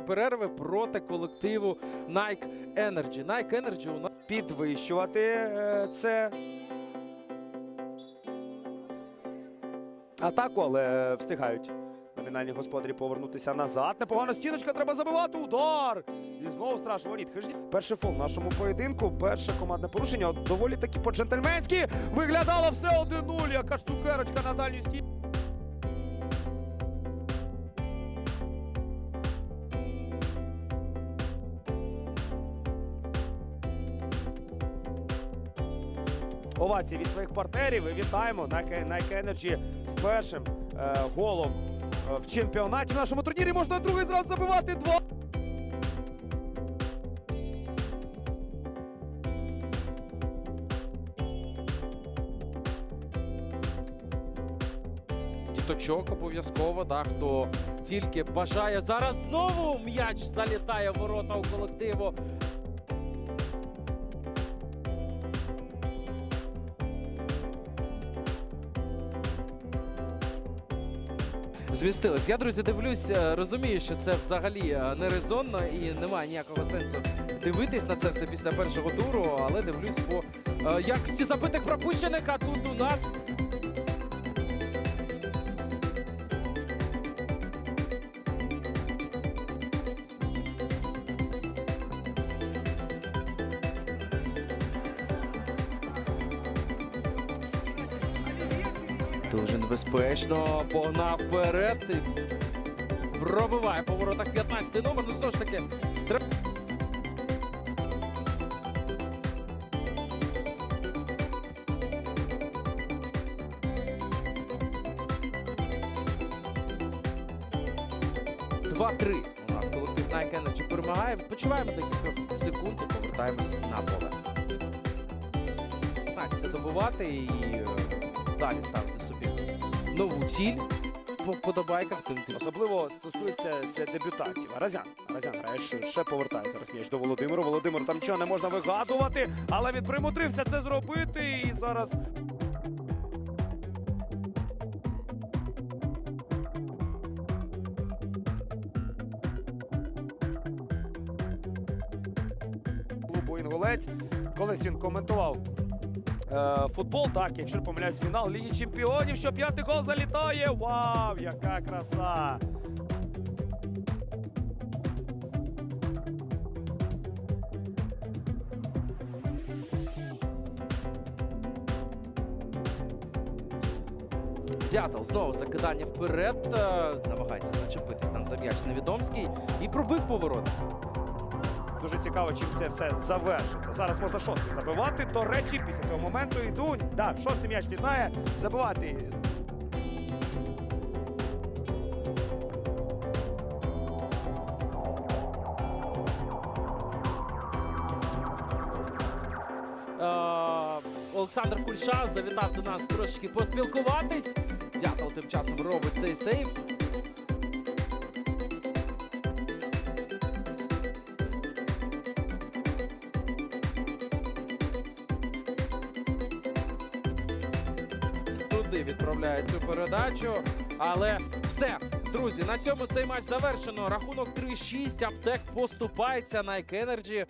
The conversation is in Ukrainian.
перерви проти колективу Nike Energy. Nike Energy у нас підвищувати е, це. Атаку, але встигають номінальні господарі повернутися назад. Непогана стіночка, треба забивати. Удар! І знову страшно воріт. Перший фол в нашому поєдинку. Перше командне порушення. Доволі таки по-джентльменськи. Виглядало все 1-0. Яка ж цукерочка на дальню стіну. Овації від своїх партнерів. І вітаємо Nike, Energy з першим е, голом е, в чемпіонаті в нашому турнірі. Можна другий зразу забивати два. діточок обов'язково. Да, хто тільки бажає. Зараз знову м'яч залітає в ворота у колективу. Змістились. Я, друзі, дивлюсь, е, розумію, що це взагалі е, нерезонно і немає ніякого сенсу дивитись на це все після першого туру, але дивлюсь по е, якості забитих пропущених, а тут у нас Дуже небезпечно. Погнав вперед. Пробиває по воротах 15 номер. Ну знову ж таки. Треба... Два-три. У нас колектив Nike Energy перемагає. Почуваємо декілька секунд і повертаємось на поле. 15 добувати і е, далі ставити собі нову ціль по тим. Особливо стосується це дебютантів. Аразян. Аразян грає ще, ще повертає зараз м'яч до Володимиру. Володимиру там нічого не можна вигадувати, але він примудрився це зробити. І зараз клубу Інгулець. Колись він коментував футбол. Так, якщо не помиляюсь, фінал Ліги Чемпіонів, що п'ятий гол залітає. Вау, яка краса! Дятел знову закидання вперед. е, Намагається зачепитись там за м'яч Невідомський і пробив поворот. Дуже цікаво, чим це все завершиться. Зараз можна шостий забивати. До речі, після цього моменту йдуть. Да, шостий м'яч літає. Забивати. Е, Олександр Кульша завітав до нас трошечки поспілкуватись. Дятел тим часом робить цей сейв. Туди відправляє цю передачу. Але все, друзі, на цьому цей матч завершено. Рахунок 3-6. Аптек поступається. на Energy